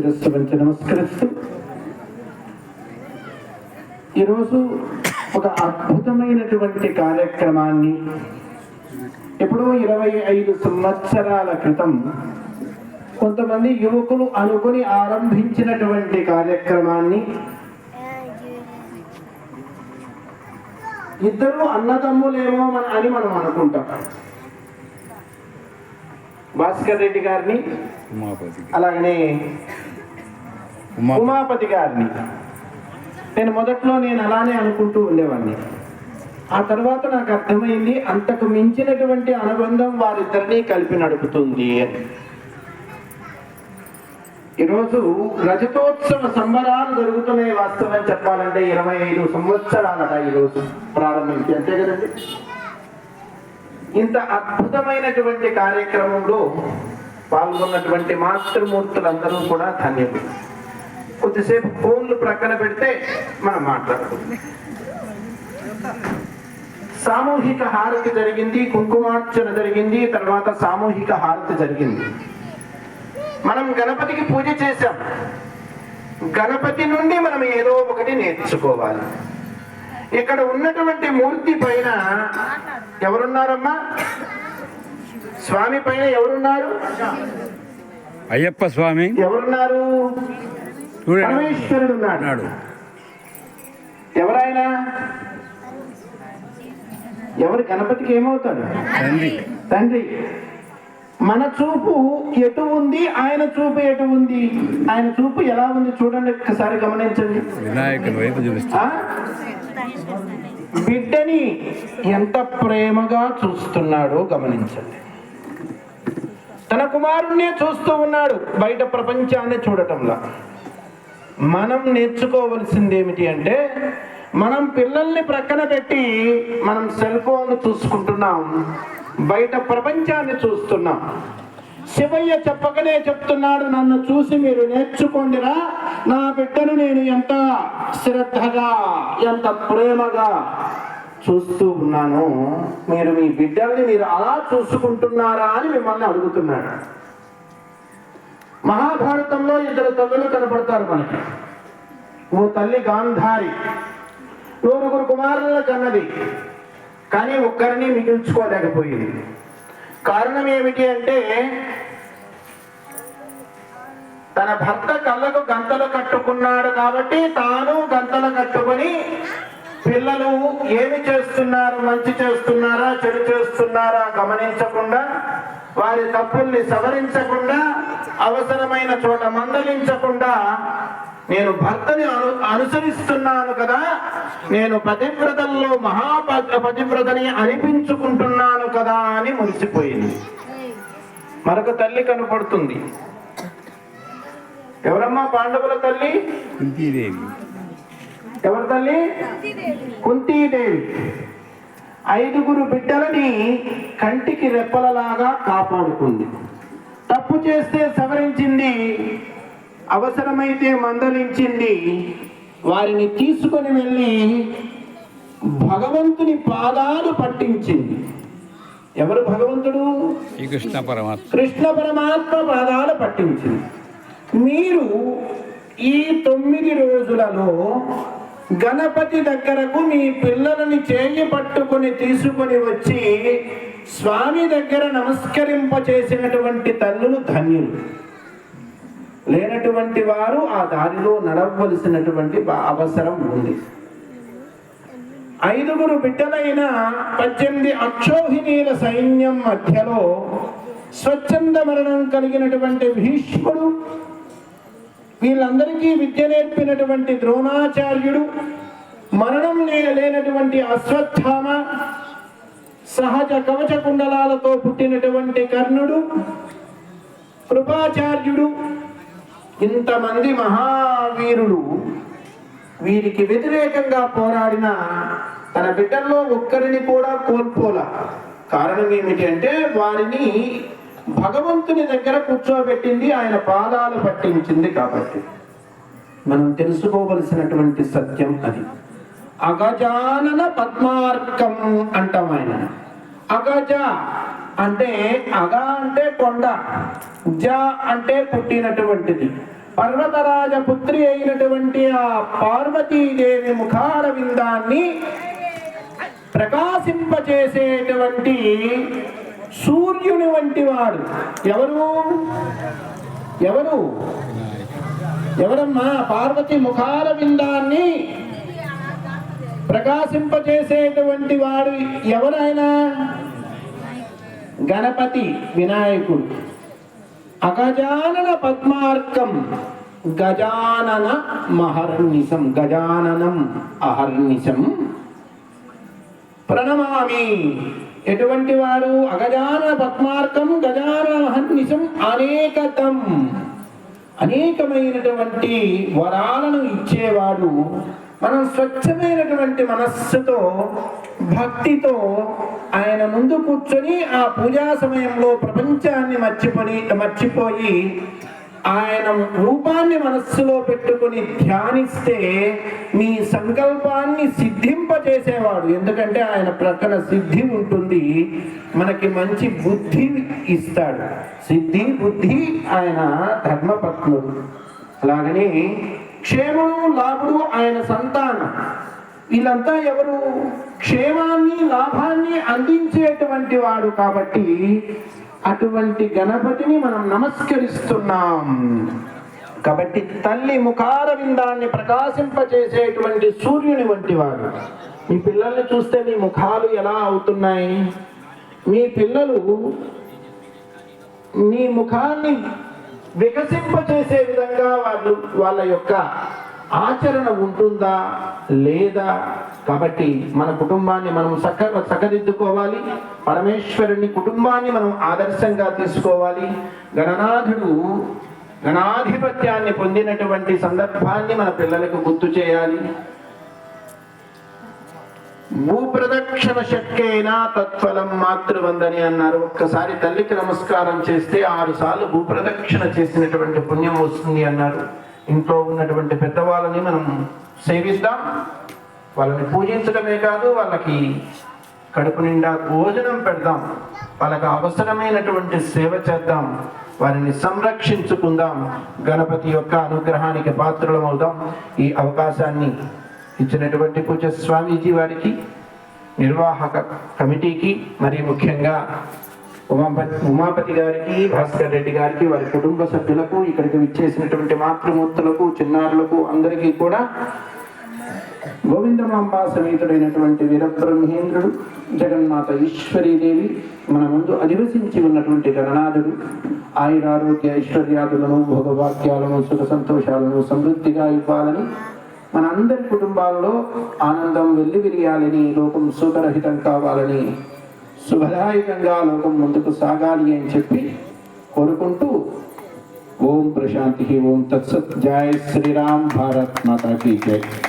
శిరస్సు వంచి నమస్కరిస్తూ ఈరోజు ఒక అద్భుతమైనటువంటి కార్యక్రమాన్ని ఎప్పుడో ఇరవై ఐదు సంవత్సరాల క్రితం కొంతమంది యువకులు అనుకుని ఆరంభించినటువంటి కార్యక్రమాన్ని ఇద్దరు అన్నదమ్ములేమో అని మనం అనుకుంటాం. భాస్కర్ రెడ్డి గారిని అలాగనే ఉమాపతి గారిని. నేను మొదట్లో నేను అలానే అనుకుంటూ ఉండేవాడిని. ఆ తర్వాత నాకు అర్థమైంది అంతకు మించినటువంటి అనుబంధం వారిద్దరినీ కలిపి నడుపుతుంది అని. ఈరోజు రజతోత్సవ సంబరాలు జరుగుతున్నాయి వాస్తవం చెప్పాలంటే ఇరవై ఐదు సంవత్సరాలట ఈరోజు ప్రారంభించి అంతే కదండి? ఇంత అద్భుతమైనటువంటి కార్యక్రమంలో పాల్గొన్నటువంటి మాతృమూర్తులందరూ కూడా ధన్యులు. కొద్దిసేపు ఫోన్లు ప్రక్కన పెడితే మనం మాట్లాడుకుందాం సామూహిక హారతి జరిగింది కుంకుమార్చన జరిగింది తర్వాత సామూహిక హారతి జరిగింది. మనం గణపతికి పూజ చేశాం. గణపతి నుండి మనం ఏదో ఒకటి నేర్చుకోవాలి. ఇక్కడ ఉన్నటువంటి మూర్తి పైన ఎవరున్నారమ్మా? స్వామి పైన ఎవరున్నారు? అయ్యప్ప స్వామి. ఎవరున్నారు? పరమేశ్వరుడు ఉన్నాడు. ఉన్నాడు. ఎవరైనా ఎవరు గణపతికి ఏమవుతాడు? తండ్రి. తండ్రి. మన చూపు ఎటు ఉంది? ఆయన చూపు ఎటు ఉంది? ఆయన చూపు ఎలా ఉంది? చూడండి ఒక్కసారి గమనించండి. వినాయకుని వైపు చూపిస్తా? బిడ్డని ఎంత ప్రేమగా చూస్తున్నాడో గమనించండి. తన కుమారుణ్ణే చూస్తూ ఉన్నాడు బయట ప్రపంచాన్ని చూడటంలా. మనం నేర్చుకోవలసింది ఏమిటి అంటే మనం పిల్లల్ని ప్రక్కన పెట్టి మనం సెల్ ఫోన్ చూసుకుంటున్నాం బయట ప్రపంచాన్ని చూస్తున్నాం. శివయ్య చెప్పకనే చెప్తున్నాడు నన్ను చూసి మీరు నేర్చుకోండిరా నా బిడ్డను నేను ఎంత శ్రద్ధగా ఎంత ప్రేమగా చూస్తూ ఉన్నాను మీరు మీ బిడ్డల్ని మీరు అలా చూసుకుంటున్నారా అని మిమ్మల్ని అడుగుతున్నాడు. మహాభారతంలో ఇద్దరు తల్లులు కనపడతారు మనకి. ఓ తల్లి గాంధారి నూరుగురు కుమారులను కన్నది. కానీ ఒక్కరిని మిగిల్చుకోలేకపోయింది. కారణం ఏమిటి అంటే తన భర్త కళ్ళకు గంతలు కట్టుకున్నాడు కాబట్టి తాను గంతలు కట్టుకొని పిల్లలు ఏమి చేస్తున్నారు మంచి చేస్తున్నారా చెడు చేస్తున్నారా గమనించకుండా వారి తప్పుల్ని సవరించకుండా అవసరమైన చోట మందలించకుండా నేను భర్తని అను అనుసరిస్తున్నాను కదా నేను పతివ్రతల్లో మహా పతివ్రతని అనిపించుకుంటున్నాను కదా అని మురిసిపోయింది. మరొక తల్లి కనపడుతుంది. ఎవరమ్మా పాండవుల తల్లి? కుంతీదేవి. ఎవరి తల్లి? కుంతీదేవి. ఐదుగురు బిడ్డలని కంటికి రెప్పలలాగా కాపాడుకుంది. చేస్తే సవరించింది అవసరమైతే మందలించింది. వారిని తీసుకొని వెళ్ళి భగవంతుని పాదాలు పట్టించింది. ఎవరు భగవంతుడు? శ్రీకృష్ణ పరమాత్మ. కృష్ణ పరమాత్మ పాదాలు పట్టించింది. మీరు ఈ తొమ్మిది రోజులలో గణపతి దగ్గరకు మీ పిల్లలని చేయి పట్టుకొని తీసుకొని వచ్చి స్వామి దగ్గర నమస్కరింప చేసినటువంటి తల్లులు ధన్యులు. లేనటువంటి వారు ఆ దారిలో నడవలసినటువంటి అవసరం ఉంది. ఐదుగురు బిడ్డలైన పద్దెనిమిది అక్షోహిణీల సైన్యం మధ్యలో స్వచ్ఛంద మరణం కలిగినటువంటి భీష్ముడు వీళ్ళందరికీ విద్య నేర్పినటువంటి ద్రోణాచార్యుడు మరణం లే- లేనటువంటి అశ్వత్థామ సహజ కవచ కుండలాలతో పుట్టినటువంటి కర్ణుడు కృపాచార్యుడు ఇంతమంది మహావీరుడు వీరికి వ్యతిరేకంగా పోరాడిన తన బిడ్డల్లో ఒక్కరిని కూడా కోల్పోలా. కారణం ఏమిటి అంటే వారిని భగవంతుని దగ్గర కూర్చోబెట్టింది ఆయన పాదాలు పట్టించింది కాబట్టి. మనం తెలుసుకోవలసినటువంటి సత్యం అది. అగజానన పద్మార్కం అంటాం ఆయన. అగజ అంటే అగ అంటే కొండ జ అంటే పుట్టినటువంటిది. పర్వతరాజ పుత్రి అయినటువంటి ఆ పార్వతీదేవి ముఖార విందాన్ని ప్రకాశింపచేసేటువంటి సూర్యుని వంటి వాడు. ఎవరు? ఎవరు? ఎవరమ్మా? పార్వతి ముఖార ప్రకాశింపజేసేటువంటి వాడు ఎవరైనా? గణపతి వినాయకుడు. అగజానన పద్మార్కం గజానన మహర్నిశం గజాననం అహర్నిశం. ప్రణమామి. ఎటువంటి వాడు? అగజాన పద్మార్కం గజానహర్నిశం అనేకతం. అనేకమైనటువంటి వరాలను ఇచ్చేవాడు మనం స్వచ్ఛమైనటువంటి మనస్సుతో భక్తితో ఆయన ముందు కూర్చొని ఆ పూజా సమయంలో ప్రపంచాన్ని మర్చిపోయి మర్చిపోయి ఆయన రూపాన్ని మనస్సులో పెట్టుకొని ధ్యానిస్తే మీ సంకల్పాన్ని సిద్ధింపజేసేవాడు ఎందుకంటే ఆయన ప్రక్కన సిద్ధి ఉంటుంది. మనకి మంచి బుద్ధి ఇస్తాడు. సిద్ధి బుద్ధి ఆయన ధర్మపత్నుడు. అలాగని క్షేమము లాభుడు ఆయన సంతానం. వీళ్ళంతా ఎవరు? క్షేమాన్ని లాభాన్ని అందించేటువంటి వాడు కాబట్టి అటువంటి గణపతిని మనం నమస్కరిస్తున్నాం. కాబట్టి తల్లి ముఖార విందాన్ని ప్రకాశింపచేసేటువంటి సూర్యుని వంటి వాడు. మీ పిల్లల్ని చూస్తే మీ ముఖాలు ఎలా అవుతున్నాయి? మీ పిల్లలు మీ ముఖాన్ని వికసింపచేసే విధంగా వాళ్ళు వాళ్ళ యొక్క ఆచరణ ఉంటుందా లేదా? కాబట్టి మన కుటుంబాన్ని మనం సక్క చక్కదిద్దుకోవాలి పరమేశ్వరుని కుటుంబాన్ని మనం ఆదర్శంగా తీసుకోవాలి. గణనాథుడు గణాధిపత్యాన్ని పొందినటువంటి సందర్భాన్ని మన పిల్లలకు గుర్తు చేయాలి. భూప్రదక్షిణ శక్కేనా తత్ఫలం మాతృవందని అన్నారు. ఒక్కసారి తల్లికి నమస్కారం చేస్తే ఆరు సార్లు భూప్రదక్షిణ చేసినటువంటి పుణ్యం వస్తుంది అన్నారు. ఇంట్లో ఉన్నటువంటి పెద్దవాళ్ళని మనం సేవిద్దాం. వాళ్ళని పూజించడమే కాదు వాళ్ళకి కడుపు నిండా భోజనం పెడదాం. వాళ్ళకి అవసరమైనటువంటి సేవ చేద్దాం. వారిని సంరక్షించుకుందాం. గణపతి యొక్క అనుగ్రహానికి పాత్రలమవుదాం. ఈ అవకాశాన్ని ఇచ్చినటువంటి పూజ స్వామీజీ వారికి నిర్వాహక కమిటీకి మరి ముఖ్యంగా ఉమాపతి ఉమాపతి గారికి భాస్కర్ రెడ్డి గారికి వారి కుటుంబ సభ్యులకు ఇక్కడికి విచ్చేసినటువంటి మాతృమూర్తులకు చిన్నారులకు అందరికీ కూడా గోవిందమాంబా సమేతుడైనటువంటి వీరబ్రహ్మేంద్రుడు జగన్మాత ఈశ్వరీదేవి మన ముందు అధివసించి ఉన్నటువంటి గణనాథుడు ఆయురారోగ్య ఐశ్వర్యాదులను భోగవాక్యాలను సుఖ సంతోషాలను సమృద్ధిగా ఇవ్వాలని మన అందరి కుటుంబాల్లో ఆనందం వెళ్ళి విరియాలని లోకం సుఖరహితం కావాలని శుభదాయకంగా లోకం ముందుకు సాగాలి అని చెప్పి కోరుకుంటూ ఓం ప్రశాంతి ఓం తత్సత్. జయ శ్రీరామ్ భారత్ మాతాకి జయ జై.